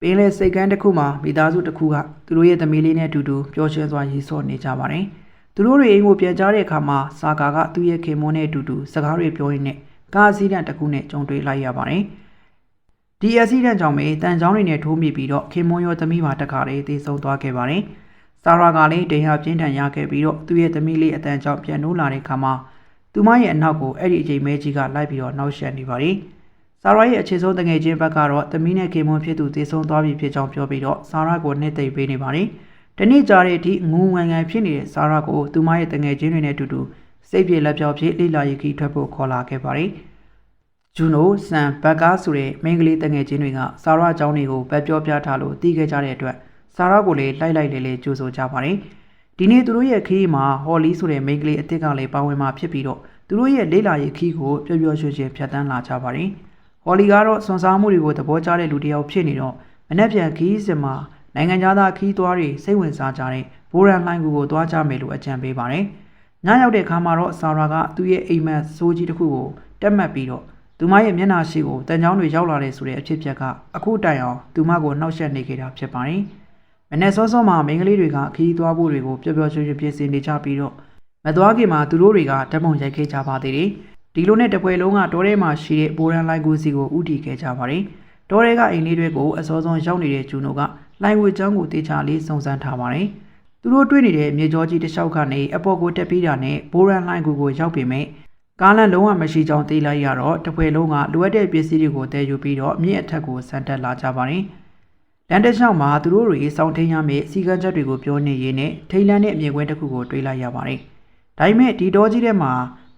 ပင်လယ်စိတ်ကမ်းတစ်ခုမှာမိသားစုတစ်ခုကသူတို့ရဲ့သမီးလေးနဲ့အတူတူပျော်ရွှင်စွာရေးဆော့နေကြပါတယ်။သူတို့တွေအိမ်ကိုပြန်ကြတဲ့အခါမှာစာကာကသူ့ရဲ့ခင်မွန်းနဲ့အတူတူစကားတွေပြောရင်းနဲ့ကားအစီးတန်းတစ်ခုနဲ့ကြုံတွေ့လိုက်ရပါတယ်။ဒီအစီးတန်းကြောင့်ပဲတန်ချောင်းတွေနဲ့ထိုးမိပြီးတော့ခင်မွန်းရောသမီးပါတခါလေးသေဆုံးသွားခဲ့ပါတယ်။စာရာကလည်းတင်ရပြင်းထန်ရခဲ့ပြီးတော့သူ့ရဲ့သမီးလေးအတန်ကြောင့်ပြန်နိုးလာတဲ့အခါမှာသူမရဲ့အနောက်ကိုအဲ့ဒီအချိန်မဲကြီးကလိုက်ပြီးတော့နှောက်ယှက်နေပါတယ်။ ဆာရာရဲ့အခြေဆုံးတငယ်ချင်းဘက်ကတော့သမီးနဲ့ကေမွန်ဖြစ်သူတည်ဆုံသွားပြီဖြစ်ကြောင်းပြောပြီးတော့ဆာရာကိုနှိမ့်သိမ့်ပေးနေပါတယ်။ဒီနေ့ကြာတဲ့အထိငူငန်ငန်ဖြစ်နေတဲ့ဆာရာကိုသူမရဲ့တငယ်ချင်းတွေနဲ့အတူတူစိတ်ပြေလက်ပြောက်ဖြစ်လိလာရီခီထွက်ဖို့ခေါ်လာခဲ့ပါတယ်။ဂျူနိုဆန်ဘက်ကားဆိုတဲ့မိန်းကလေးတငယ်ချင်းတွေကဆာရာအကြောင်းတွေကိုပဲပြောပြထားလို့တီးခဲ့ကြတဲ့အတွက်ဆာရာကိုလည်းလိုက်လိုက်လေလေကြိုဆိုကြပါတယ်။ဒီနေ့သူတို့ရဲ့ခီးမှာဟော်လီဆိုတဲ့မိန်းကလေးအစ်စ်ကလည်းပါဝင်มาဖြစ်ပြီးတော့သူတို့ရဲ့လိလာရီခီးကိုပျော်ပျော်ရွှင်ရွှင်ဖြတ်တန်းလာကြပါတယ်။ ဟော်လီကတော့စွန်စားမှုတွေကိုသဘောကျတဲ့လူတစ်ယောက်ဖြစ်နေတော့မနှက်ပြန်ခီးစင်မှာနိုင်ငံသားခီးသွားတွေစိတ်ဝင်စားကြတဲ့ဘိုးရန်လှိုင်းကူကိုသွားကြမယ်လို့အကြံပေးပါတယ်။ညရောက်တဲ့အခါမှာတော့ဆာရာကသူ့ရဲ့အိမ်မက်စိုးကြီးတစ်ခုကိုတက်မှတ်ပြီးတော့သူမရဲ့မျက်နှာရှိကိုတန်ချောင်းတွေရောက်လာတဲ့ဆိုတဲ့အဖြစ်အပျက်ကအခုတိုင်အောင်သူမကိုနှောက်ယှက်နေခဲ့တာဖြစ်ပါတယ်။မနေ့စောစောမှာမိန်းကလေးတွေကခီးသွားဖို့တွေကိုပျော်ပျော်ရွှင်ရွှင်ပြင်ဆင်နေကြပြီးတော့မသွားခင်မှာသူတို့တွေကဓာတ်ပုံရိုက်ခဲ့ကြပါသေးတယ်။ ဒီလိုနဲ့တပွဲလုံးကတောထဲမှာရှိတဲ့ဘိုးရန်လိုင်ကူစီကိုဥတီခဲ့ကြပါတယ်။တောထဲကအိမ်လေးတွေကိုအစောဆုံးရောက်နေတဲ့ဂျူနိုကလိုင်ဝေချောင်းကိုတေချာလေးစုံစမ်းထားပါတယ်။သူတို့တွေ့နေတဲ့မြေကျော်ကြီးတစ်လျှောက်ကနေအပေါ်ကိုတက်ပြီးတာနဲ့ဘိုးရန်လိုင်ကူကိုရောက်ပေမဲ့ကားလမ်းလုံးဝမရှိကြောင်းသိလိုက်ရတော့တပွဲလုံးကလိုအပ်တဲ့ပစ္စည်းတွေကိုတည်ယူပြီးတော့မြင့်အထက်ကိုဆန်တက်လာကြပါတယ်။လန်တက်ရှောင်းမှာသူတို့တွေစောင့်ထိန်ရမယ့်စီကံချက်တွေကိုပြောနေရင်းနဲ့ထိန်လန်းတဲ့အမြင်ကွင်းတစ်ခုကိုတွေ့လိုက်ရပါတယ်။ဒါပေမဲ့ဒီတောကြီးထဲမှာ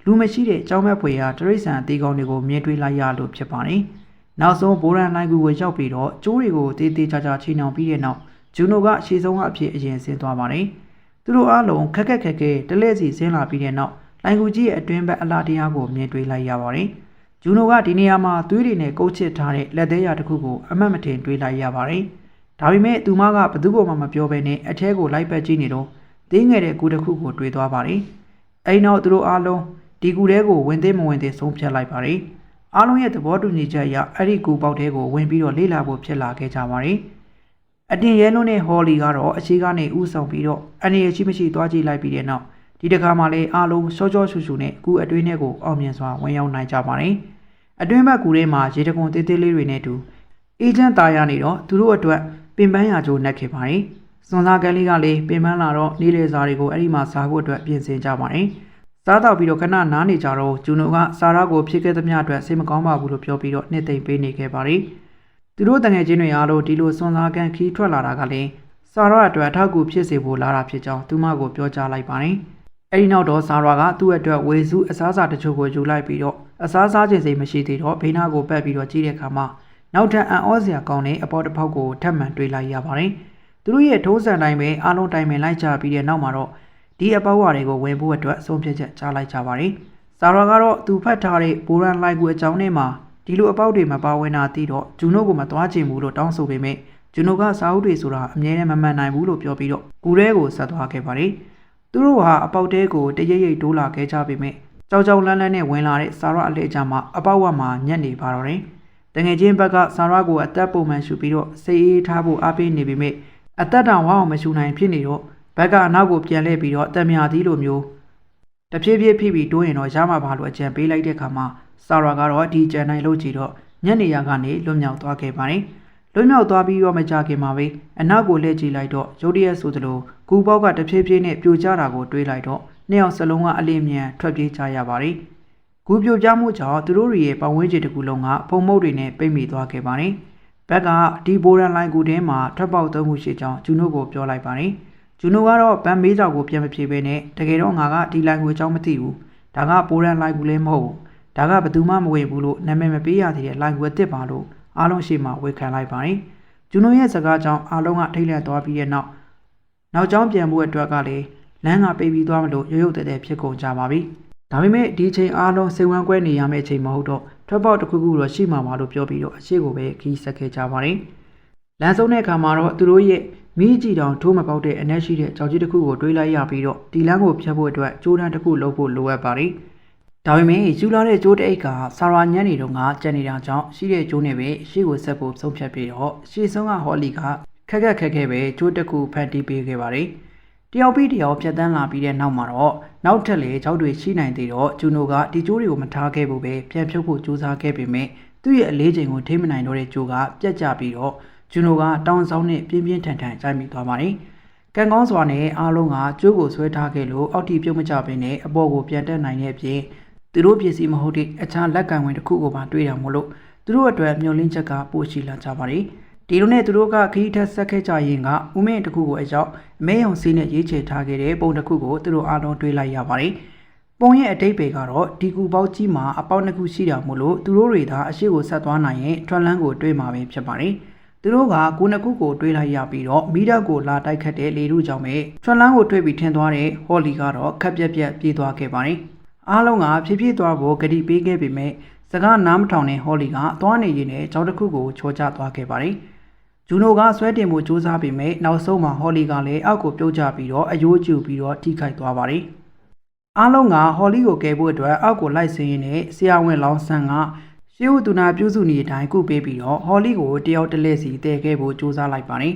လူမရှိတဲ့အကြောင်းမဲ့ဖွေရာတရိษံအသေးကောင်းတွေကိုမြင်တွေ့လိုက်ရလို့ဖြစ်ပါတယ်။နောက်ဆုံးဘိုးရန်လိုင်းကူကိုရောက်ပြီးတော့ကျိုးတွေကိုတေးသေးချာချာချိနှောင်ပြီးတဲ့နောက်ဂျူနိုကရှေ့ဆုံးကအဖြစ်အရင်ဆင်းသွားပါတယ်။သူတို့အားလုံးခက်ခက်ခက်ခဲတလဲစီဆင်းလာပြီးတဲ့နောက်လိုင်ကူကြီးရဲ့အတွင်းဘက်အလားတရားကိုမြင်တွေ့လိုက်ရပါတယ်။ဂျူနိုကဒီနေရာမှာသွေးတွေနဲ့ကုတ်ချစ်ထားတဲ့လက်သေးရတစ်ခုကိုအမတ်မတင်တွေ့လိုက်ရပါတယ်။ဒါပေမဲ့သူမကဘသူ့ကိုမှမပြောဘဲနဲ့အထဲကိုလိုက်ပတ်ကြည့်နေတော့သေးငယ်တဲ့ကူတစ်ခုကိုတွေ့သွားပါတယ်။အဲဒီနောက်သူတို့အားလုံး ဒီကူတဲကိုဝင်သေးမဝင်သေးဆုံးဖြတ်လိုက်ပါတယ်။အားလုံးရဲ့သဘောတူညီချက်အရအဲ့ဒီကူပေါက်တဲကိုဝင်ပြီးတော့လေ့လာဖို့ဖြစ်လာခဲ့ကြပါတယ်။အတင်ရဲလုံးနဲ့ဟော်လီကတော့အခြေကနေဥဆောင်ပြီးတော့အနေရရှိမရှိသွားကြည့်လိုက်ပြီးတဲ့နောက်ဒီတစ်ခါမှလည်းအားလုံးစောစောရှူရှူနဲ့ကူအတွင်းထဲကိုအောင်မြင်စွာဝင်ရောက်နိုင်ကြပါတယ်။အတွင်းဘက်ကူထဲမှာရေတကွန်တေးသေးလေးတွေနဲ့တူအေဂျင့်တာယာနေတော့သူတို့အတွက်ပင်ပန်းရာကြိုနှက်ခဲ့ပါတယ်။စွန်စားကလေးကလည်းပင်ပန်းလာတော့နေလေစာတွေကိုအဲ့ဒီမှာစားဖို့အတွက်ပြင်ဆင်ကြပါတယ်။ စားတော့ပြီးတော့ခဏနားနေကြတော့ဂျူနိုကစာရာကိုဖြစ်ခဲ့သမျှအတွက်စိတ်မကောင်းပါဘူးလို့ပြောပြီးတော့နှစ်သိမ့်ပေးနေခဲ့ပါတယ်။သူတို့တငယ်ချင်းတွေအားလုံးဒီလိုစွန်စားကန်ခီးထွက်လာတာကလည်းစာရာအတွက်အထောက်အကူဖြစ်စေဖို့လာတာဖြစ်ကြောင်းသူမကိုပြောကြားလိုက်ပါတယ်။အဲဒီနောက်တော့စာရာကသူ့အတွက်ဝေစုအစားအစာတချို့ကိုယူလိုက်ပြီးတော့အစားစားခြင်းစိတ်မရှိသေးတော့ဘေးနားကိုပတ်ပြီးတော့ကြည့်တဲ့အခါမှာနောက်ထပ်အံ့ဩစရာကောင်းတဲ့အပေါ်တစ်ဖောက်ကိုထပ်မံတွေ့လိုက်ရပါတယ်။သူတို့ရဲ့ထုံးစံတိုင်းပဲအားလုံးတိုင်ပင်လိုက်ကြပြီးတဲ့နောက်မှာတော့ ဒီအပေါဝါတွေကိုဝင်ဖို့အတွက်ဆုံးဖြတ်ချက်ကြားလိုက်ကြပါတယ်။ဆာရာကတော့သူဖတ်ထားတဲ့ဘိုရန်လိုက်ကူအကြောင်းထဲမှာဒီလိုအပေါက်တွေမပါဝင်တာသိတော့ဂျူနိုကိုမသွားချင်ဘူးလို့တောင်းဆိုပေမဲ့ဂျူနိုကစာအုပ်တွေဆိုတာအမြဲတမ်းမမှန်နိုင်ဘူးလို့ပြောပြီးတော့ကူရဲကိုဆက်သွားခဲ့ပါတယ်။သူတို့ဟာအပေါက်တဲကိုတရိပ်ရိပ်တိုးလာခဲ့ကြပေမဲ့ကြောက်ကြောက်လန့်လန့်နဲ့ဝင်လာတဲ့ဆာရာအလဲအကြမှာအပေါက်ဝတ်မှာညက်နေပါတော့တယ်။တငယ်ချင်းဘက်ကဆာရာကိုအသက်ပုံမှန်ရှူပြီးတော့စိတ်အေးထားဖို့အားပေးနေပေမဲ့အသက်တောင်ဝအောင်မရှူနိုင်ဖြစ်နေတော့ ဘက်ကအနောက်ကိုပြန်လှည့်ပြီးတော့တက်မြာသီးလိုမျိုးတဖြည်းဖြည်းဖိပြီးတိုးရင်တော့ရမှာပါလို့အကြံပေးလိုက်တဲ့ခါမှာဆာရာကတော့ဒီကြံနိုင်လို့ကြည့်တော့ညနေရကနေလွတ်မြောက်သွားခဲ့ပါတယ်။လွတ်မြောက်သွားပြီးတော့မကြခင်မှာပဲအနောက်ကိုလှည့်ကြည့်လိုက်တော့ရုတ်တရက်ဆိုသလိုကူပေါက်ကတဖြည်းဖြည်းနဲ့ပြိုကျတာကိုတွေးလိုက်တော့နှစ်ယောက်စလုံးကအလင်းမြန်ထွက်ပြေးကြရပါတယ်။ကူပြိုကျမှုကြောင့်သူတို့ရဲ့ပတ်ဝန်းကျင်တစ်ခုလုံးကဖုံမုတ်တွေနဲ့ပိတ်မိသွားခဲ့ပါတယ်။ဘက်ကဒီဘိုရန်လိုင်းကူထဲမှာထွက်ပေါက်သုံးမှုရှိကြောင်းဂျူနိုကိုပြောလိုက်ပါတယ်။ ဂျူနိုကတော့ဗန်မေးကြောက်ကိုပြန်မဖြေဘဲနဲ့တကယ်တော့ငါကဒီလိုင်းကိုအကြောင်းမသိဘူးဒါကပိုရန်လိုင်းကူလည်းမဟုတ်ဘူးဒါကဘယ်သူမှမဝင်ဘူးလို့နာမည်မပေးရသေးတဲ့လိုင်းကူအစ်စ်ပါလို့အားလုံးရှိမှဝေခံလိုက်ပါတယ်ဂျူနိုရဲ့စကားကြောင့်အားလုံးကထိတ်လန့်သွားပြီးတဲ့နောက်နောက်ကျောင်းပြန်ဖို့အတွက်ကလည်းလမ်းကပိတ်ပြီးသွားမလို့ရုပ်ရုပ်တဲတဲဖြစ်ကုန်ကြပါပြီဒါပေမဲ့ဒီချိန်အားလုံးစိတ်ဝမ်းကွဲနေရမယ့်အချိန်မဟုတ်တော့ထွက်ပေါက်တစ်ခုခုတော့ရှိမှာပါလို့ပြောပြီးတော့အရှိကိုပဲခီးဆက်ခဲ့ကြပါတယ်လမ်းဆုံးတဲ့အခါမှာတော့သူတို့ရဲ့ မိကြည့်တောင်ထိုးမပေါက်တဲ့အနက်ရှိတဲ့ကြောက်ကြီးတစ်ခုကိုတွေးလိုက်ရပြီးတော့ဒီလမ်းကိုဖြတ်ဖို့အတွက်ကြိုးတန်းတစ်ခုလုပ်ဖို့လိုအပ်ပါတယ်။တဒါပေမဲ့ယူလာတဲ့ကျိုးတအိတ်ကဆာရာညံ့နေတော့ကကြံနေတာကြောင့်ရှိတဲ့ကျိုးနဲ့ပဲရှေ့ကိုဆက်ဖို့ဆုံးဖြတ်ပြီးတော့ရှေ့ဆုံးကဟော်လီကခက်ခက်ခက်ခဲပဲကျိုးတစ်ခုဖန်တီးပေးခဲ့ပါတယ်။တယောက်ပြီးတယောက်ဖြတ်တန်းလာပြီးတဲ့နောက်မှာတော့နောက်ထပ်လေကြောက်တွေရှိနိုင်သေးတော့ဂျူနိုကဒီကျိုးတွေကိုမထားခဲ့ဘူးပဲပြန်ဖြုတ်ဖို့ကြိုးစားခဲ့ပေမဲ့သူ့ရဲ့အလေးချိန်ကိုထိမနိုင်တော့တဲ့ကျိုးကပြတ်ကျပြီးတော့ ဂျူနိုကတောင်ဆောင်နဲ့ပြင်းပြင်းထန်ထန်ကြိုက်မိသွားပါတယ်။ကံကောင်းစွာနဲ့အားလုံးကကျိုးကိုဆွဲထားခဲ့လို့အောက်တီပြုတ်မကြဘဲနဲ့အပေါ်ကိုပြန်တက်နိုင်တဲ့အပြင်သူတို့ပစ္စည်းမဟုတ်တဲ့အခြားလက်ကံဝင်တစ်ခုကိုပါတွေ့တာမို့လို့သူတို့အတွက်မျောလင်းချက်ကပိုရှိလာကြပါတယ်ဒီလိုနဲ့သူတို့ကခရီးထက်ဆက်ခဲ့ကြရင်ကဦးမင်းတစ်ခုကိုအရောက်အမဲရောင်စီးနဲ့ရေးချယ်ထားခဲ့တဲ့ပုံတစ်ခုကိုသူတို့အားလုံးတွေ့လိုက်ရပါတယ်ပုံရဲ့အတိတ်ပဲကတော့ဒီကူပေါက်ကြီးမှာအပေါက်နှစ်ခုရှိတာမို့လို့သူတို့တွေသာအရှိကိုဆက်သွားနိုင်ရင်ထွက်လန်းကိုတွေးမှာပဲဖြစ်ပါတယ် သူတို့ကကိုနှစ်ခုကိုတွေးလိုက်ရပြီးတော့မိတော့ကိုလာတိုက်ခတ်တဲ့လေတို့ကြောင့်ပဲထွက်လန်းကိုတွေးပြီးထင်သွားတဲ့ဟော်လီကတော့ခက်ပြက်ပြက်ပြေးသွားခဲ့ပါတယ်အားလုံးကဖြည်းဖြည်းသွားဖို့ဂတိပေးခဲ့ပေမဲ့စကားနားမထောင်တဲ့ဟော်လီကသွားနေရင်းနဲ့ကြောက်တစ်ခုကိုချောချသွားခဲ့ပါတယ်ဂျူနိုကဆွဲတင်မှုစူးစမ်းပေမဲ့နောက်ဆုံးမှာဟော်လီကလည်းအောက်ကိုပြုတ်ကျပြီးတော့အယိုးကျူပြီးတော့ထိခိုက်သွားပါတယ်အားလုံးကဟော်လီကိုကယ်ဖို့အတွက်အောက်ကိုလိုက်ဆင်းရင်းနဲ့ဆရာဝန်လောင်းဆန်က ရှေးဦးသူနာပြုစုနေတဲ့အတိုင်းကုပေးပြီးတော့ဟော်လီကိုတယောက်တစ်လက်စီတည်ခဲ့ဖို့စူးစမ်းလိုက်ပါတယ်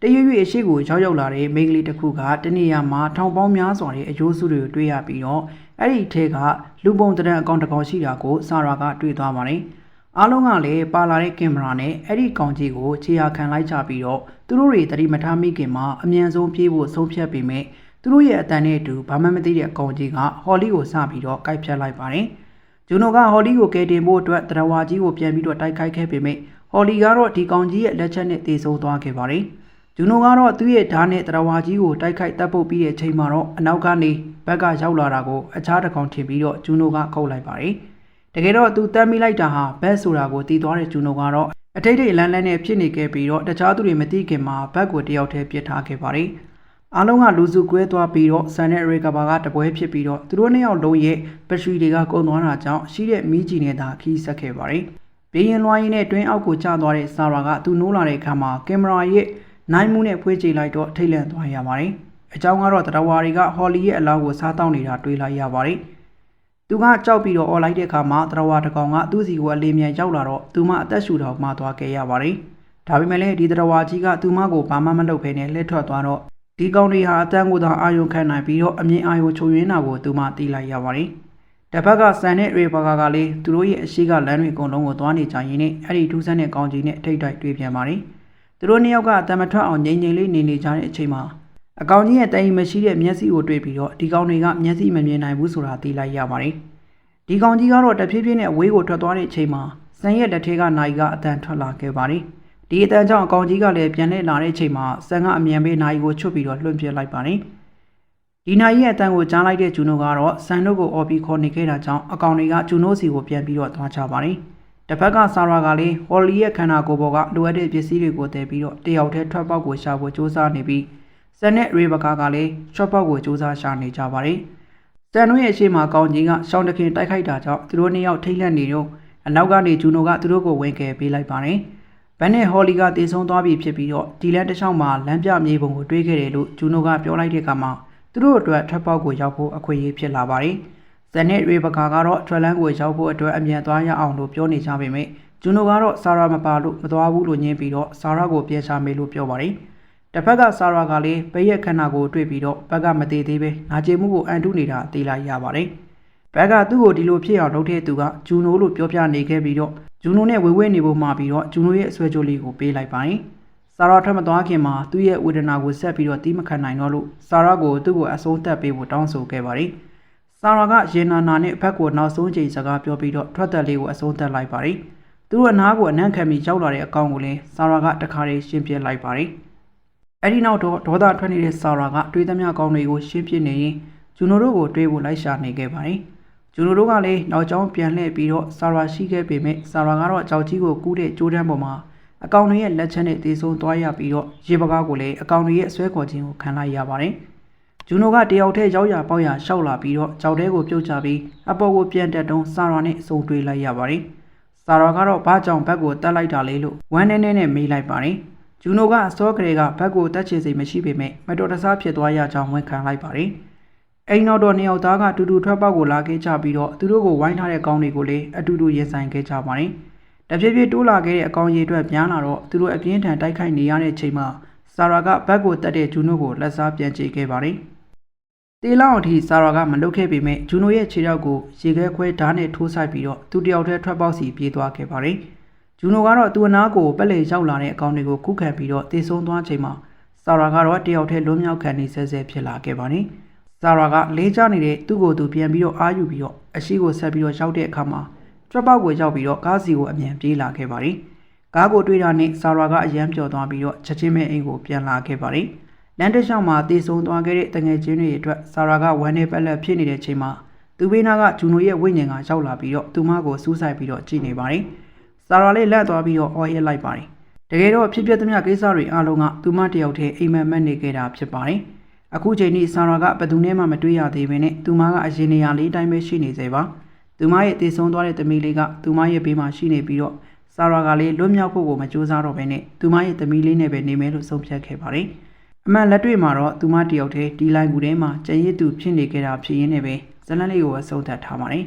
တရွေ့ရွေ့အရှိကိုရောက်ရောက်လာတဲ့မိန်းကလေးတစ်ခုကတနေရာမှာထောင်ပေါင်းများစွာတဲ့အယိုးစုတွေကိုတွေ့ရပြီးတော့အဲ့ဒီထဲကလူပုံတရံအကောင့်တစ်ကောင်ရှိတာကိုဆာရာကတွေ့သွားပါတယ်။အားလုံးကလည်းပါလာတဲ့ကင်မရာနဲ့အဲ့ဒီကောင်ကြီးကိုခြေရာခံလိုက်ကြပြီးတော့သူတို့တွေတတိမထားမိခင်မှာအမြန်ဆုံးပြေးဖို့ဆုံးဖြတ်ပေမဲ့သူတို့ရဲ့အတန်နဲ့အတူဘာမှမသိတဲ့အကောင်ကြီးကဟော်လီကိုစပြီးတော့ကိုက်ဖြတ်လိုက်ပါတယ်။ ဂျူနိုကဟော်လီကိုကယ်တင်ဖို့အတွက်တရဝါကြီးကိုပြန်ပြီးတော့တိုက်ခိုက်ခဲ့ပေမဲ့ဟော်လီကတော့ဒီကောင်ကြီးရဲ့လက်ချက်နဲ့တေဆုံးသွားခဲ့ပါတယ်။ဂျူနိုကတော့သူ့ရဲ့ဓာတ်နဲ့တရဝါကြီးကိုတိုက်ခိုက်တပ်ပုတ်ပြီးတဲ့အချိန်မှာတော့အနောက်ကနေဘက်ကရောက်လာတာကိုအခြားတစ်ကောင်ထင်ပြီးတော့ဂျူနိုကခုတ်လိုက်ပါတယ်။တကယ်တော့သူတမ်းမိလိုက်တာဟာဘက်ဆိုတာကိုတီးသွားတဲ့ဂျူနိုကတော့အထိတ်ထိတ်လန်းလန်းနဲ့ဖြစ်နေခဲ့ပြီးတော့တခြားသူတွေမသိခင်မှာဘက်ကိုတယောက်တည်းပြစ်ထားခဲ့ပါတယ်။ အားလုံးကလူစုကွဲသွားပြီးတော့ဆန်နဲ့ရေကဘာကတပွဲဖြစ်ပြီးတော့သူတို့နှစ်ယောက်လုံးရဲ့ဘက်ထရီတွေကကုန်သွားတာကြောင့်ရှိတဲ့မီးကြီးနဲ့သာခီးဆက်ခဲ့ပါတယ်။ဘေးရင်လွှားရင်းနဲ့တွင်းအောက်ကိုကျသွားတဲ့ဆာရာကသူနိုးလာတဲ့အခါမှာကင်မရာရဲ့နိုင်မှုနဲ့ဖွေးကြည့်လိုက်တော့ထိတ်လန့်သွားရပါတယ်။အကြောင်းကတော့တရဝါတွေကဟော်လီရဲ့အလောင်းကိုစားတောင်းနေတာတွေ့လိုက်ရပါတယ်။သူကကြောက်ပြီးတော့អော်လိုက်တဲ့အခါမှာတရဝါတကောင်ကသူ့စီကိုအလေးမြန်ရောက်လာတော့သူမအသက်ရှူတော်မှသွားခဲ့ရပါတယ်။ဒါပေမဲ့လည်းဒီတရဝါကြီးကသူမကိုဘာမှမလုပ်ဘဲနဲ့လက်ထွက်သွားတော့ ဒီကောင်တွေဟာအတန်းကိုသာအာယုံခံနိုင်ပြီးတော့အမြင်အာယုံချုပ်ရင်းတာကိုသူမသိလိုက်ရပါတယ်။တစ်ဖက်ကဆန်နဲ့ရေဘာကာကလည်းသူတို့ရဲ့အရှိကလမ်းတွေအကုန်လုံးကိုသွားနေကြရင်းနဲ့အဲ့ဒီထူးဆန်းတဲ့ကောင်ကြီးနဲ့ထိတ်တိုက်တွေ့ပြန်ပါတယ်။သူတို့နှစ်ယောက်ကအတမထွက်အောင်ငြိမ်ငြိမ်လေးနေနေကြတဲ့အချိန်မှာအကောင်ကြီးရဲ့တိုင်မရှိတဲ့မျက်စိကိုတွေ့ပြီးတော့ဒီကောင်တွေကမျက်စိမမြင်နိုင်ဘူးဆိုတာသိလိုက်ရပါတယ်။ဒီကောင်ကြီးကတော့တဖြည်းဖြည်းနဲ့အဝေးကိုထွက်သွားတဲ့အချိန်မှာဆန်ရဲ့လက်ထဲကနိုင်ကအတန်ထွက်လာခဲ့ပါတယ်။ ဒီအတန်ကြောင့်အကောင်ကြီးကလည်းပြန်လှည့်လာတဲ့အချိန်မှာဆန်ကအမြန်ပေးနိုင်ကိုချွတ်ပြီးတော့လွှင့်ပြလိုက်ပါတယ်။ဒီနိုင်ရဲ့အတန်ကိုကြားလိုက်တဲ့ဂျူနိုကတော့ဆန်တို့ကိုအော်ပြီးခေါ်နေခဲ့တာကြောင့်အကောင်တွေကဂျူနိုစီကိုပြန်ပြီးတော့သွားချပါတယ်။တစ်ဖက်ကဆာရာကလည်းဟော်လီရဲ့ခန္ဓာကိုယ်ပေါ်ကလိုအပ်တဲ့ပစ္စည်းတွေကိုတည်ပြီးတော့တယောက်တည်းထွက်ပေါက်ကိုရှာဖို့စူးစမ်းနေပြီးဆန်နဲ့ရေဘကာကလည်းရှော့ပေါက်ကိုစူးစမ်းရှာနေကြပါတယ်။ဆန်တို့ရဲ့ရှေ့မှာကောင်းကြီးကရှောင်းတခင်တိုက်ခိုက်တာကြောင့်သူတို့နှစ်ယောက်ထိတ်လန့်နေတော့အနောက်ကနေဂျူနိုကသူတို့ကိုဝင်ကယ်ပေးလိုက်ပါတယ်။ ဘန်နဲ့ဟော်လီကတေဆုံးသွားပြီဖြစ်ပြီးတော့ဒီလန်တစ်ချောင်းမှာလမ်းပြမြေပုံကိုတွေးခဲ့တယ်လို့ဂျူနိုကပြောလိုက်တဲ့အခါမှာသူတို့အတွက်ထွက်ပေါက်ကိုရောက်ဖို့အခွင့်အရေးဖြစ်လာပါတယ်။ဇန်နဲ့ရေဘကာကတော့ထရလန်ကိုရောက်ဖို့အတွက်အမြန်သွားရအောင်လို့ပြောနေကြပေမဲ့ဂျူနိုကတော့ဆာရာမပါလို့မသွားဘူးလို့ညင်းပြီးတော့ဆာရာကိုပြန်ချမေးလို့ပြောပါတယ်။တစ်ဖက်ကဆာရာကလည်းဘရက်ခန္ဓာကိုတွေ့ပြီးတော့ဘက်ကမသေးသေးပဲနာကျင်မှုကိုအန်တုနေတာသိလိုက်ရပါတယ်။ ဘက်ကသူ့ကိုဒီလိုဖြစ်အောင်လုပ်တဲ့သူကဂျူနိုလို့ပြောပြနေခဲ့ပြီးတော့ဂျူနိုနဲ့ဝေဝေးနေဖို့မှာပြီးတော့ဂျူနိုရဲ့အဆွဲကြိုးလေးကိုပေးလိုက်ပါတယ်။ဆာရာထွက်မသွားခင်မှာသူ့ရဲ့ဝေဒနာကိုဆက်ပြီးတော့တီးမခံနိုင်တော့လို့ဆာရာကိုသူ့ကိုအဆုံးသတ်ပေးဖို့တောင်းဆိုခဲ့ပါတယ်။ဆာရာကရေနာနာနဲ့ဘက်ကိုနောက်ဆုံးချိန်စကားပြောပြီးတော့ထွက်သက်လေးကိုအဆုံးသတ်လိုက်ပါတယ်။သူတို့အနားကိုအနံ့ခံပြီးရောက်လာတဲ့အကောင်ကိုလည်းဆာရာကတခါလေးရှင်းပြလိုက်ပါတယ်။အဲဒီနောက်တော့ဒေါသထွက်နေတဲ့ဆာရာကတွေးသမျှကောင်းတွေကိုရှင်းပြနေရင်ဂျူနိုတို့ကိုတွေးဖို့လိုက်ရှာနေခဲ့ပါတယ်။ ဂျူနိုတို့ကလည်းနောက်ကျောင်းပြန်လှည့်ပြီးတော့ဆာရာရှိခဲ့ပေမဲ့ဆာရာကတော့ကြောက်ကြီးကိုကူးတဲ့ကြိုးတန်းပေါ်မှာအကောင်တွေရဲ့လက်ချက်နဲ့တေဆုံးသွားရပြီးတော့ရေပကားကိုလည်းအကောင်တွေရဲ့ဆွဲခေါ်ခြင်းကိုခံလိုက်ရပါတယ်။ဂျူနိုကတယောက်တည်းရောက်ရပေါက်ရရှောက်လာပြီးတော့ကြောက်တဲကိုပြုတ်ချပြီးအပေါ်ကိုပြန်တက်တုံးဆာရာနဲ့အဆုံတွေးလိုက်ရပါတယ်။ဆာရာကတော့ဘာကြောင့်ဘက်ကိုတက်လိုက်တာလဲလို့ဝမ်းနေနေနဲ့မေးလိုက်ပါတယ်။ဂျူနိုကအစောကလေးကဘက်ကိုတက်ချေစိတ်မရှိပေမဲ့မတော်တဆဖြစ်သွားရကြောင်းဝန်ခံလိုက်ပါတယ်။ အိမ်နောက်တော့နှစ်ယောက်သားကတူတူထွက်ပေါက်ကိုလာခဲ့ကြပြီးတော့သူတို့ကိုဝိုင်းထားတဲ့ကောင်းတွေကိုလည်းအတူတူရင်ဆိုင်ခဲ့ကြပါတယ်။တဖြည်းဖြည်းတိုးလာခဲ့တဲ့အကောင်ရည်အတွက်ပြန်လာတော့သူတို့အပြင်းထန်တိုက်ခိုက်နေရတဲ့ချိန်မှာဆာရာကဘက်ကိုတက်တဲ့ဂျူနိုကိုလက်စားပြန်ချေခဲ့ပါတယ်။တေးလောက်အထိဆာရာကမလုတ်ခဲ့ပေမဲ့ဂျူနိုရဲ့ခြေထောက်ကိုရေခဲခွဲဓာတ်နဲ့ထိုးဆိုင်ပြီးတော့သူတယောက်တည်းထွက်ပေါက်စီပြေးသွားခဲ့ပါတယ်။ဂျူနိုကတော့သူ့အနားကိုပက်လေရောက်လာတဲ့အကောင်တွေကိုခုခံပြီးတော့တေဆုံးသွားချိန်မှာဆာရာကတော့တယောက်တည်းလွံ့မြောက်ခံနေဆဲဆဲဖြစ်လာခဲ့ပါတယ်။ ဆာရာကလေးချနေတဲ့သူ့ကိုယ်သူပြန်ပြီးတော့အာယူပြီးတော့အရှိကိုဆက်ပြီးတော့ရောက်တဲ့အခါမှာကြွက်ပေါက်ကိုရောက်ပြီးတော့ကားစီကိုအမြန်ပြေးလာခဲ့ပါတယ်။ကားကိုတွေ့တာနဲ့ဆာရာကအယမ်းပျော်သွားပြီးတော့ချက်ချင်းပဲအိမ်ကိုပြန်လာခဲ့ပါတယ်။လန်တစ်လျှောက်မှာတည်ဆုံသွားခဲ့တဲ့တငယ်ချင်းတွေအတွက်ဆာရာကဝမ်းနေပက်လက်ဖြစ်နေတဲ့ချိန်မှာသူဘေးနာကဂျူနိုရဲ့ဝိညာဉ်ကရောက်လာပြီးတော့သူမကိုစူးစိုက်ပြီးတော့ကြည့်နေပါတယ်။ဆာရာလေးလက်သွားပြီးတော့အော်ရဲလိုက်ပါတယ်။တကယ်တော့ဖြစ်ပျက်သမျှကိစ္စတွေအားလုံးကသူမတယောက်တည်းအိမ်မက်မက်နေခဲ့တာဖြစ်ပါတယ်။ အခုချိန်ထိဆာရာကဘယ်သူနဲ့မှမတွေ့ရသေးဘဲနဲ့သူမကအရင်နေရာလေးအတိုင်းပဲရှိနေသေးပါသူမရဲ့တည်ဆုံသွားတဲ့သမီးလေးကသူမရဲ့ဘေးမှာရှိနေပြီးတော့ဆာရာကလည်းလွတ်မြောက်ဖို့ကိုမကြိုးစားတော့ဘဲနဲ့သူမရဲ့သမီးလေးနဲ့ပဲနေမယ်လို့ဆုံးဖြတ်ခဲ့ပါတယ်အမှန်လက်တွေ့မှာတော့သူမတယောက်တည်းဒီလိုင်းကူထဲမှာကြံရစ်သူဖြစ်နေကြတာဖြစ်ရင်းနဲ့ပဲဇလန်လေးကိုအဆုံးသတ်ထားပါတယ်